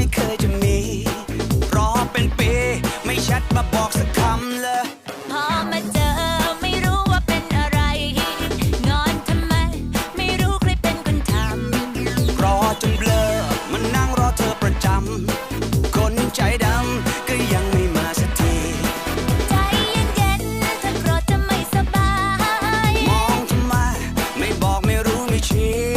ไม่เคยจะมี รอเป็นปีไม่แชทมาบอกสักคำเลย พอมาเจอไม่รู้ว่าเป็นอะไร งอนทำไม ไม่รู้ใครเป็นคนทำ รอจนเบลอมันนั่งรอเธอประจำ คนใจดำก็ยังไม่มาสักที ใจเย็นๆถ้าโกรธจะไม่สบาย มองทำไม ไม่บอกไม่รู้ไม่ชี้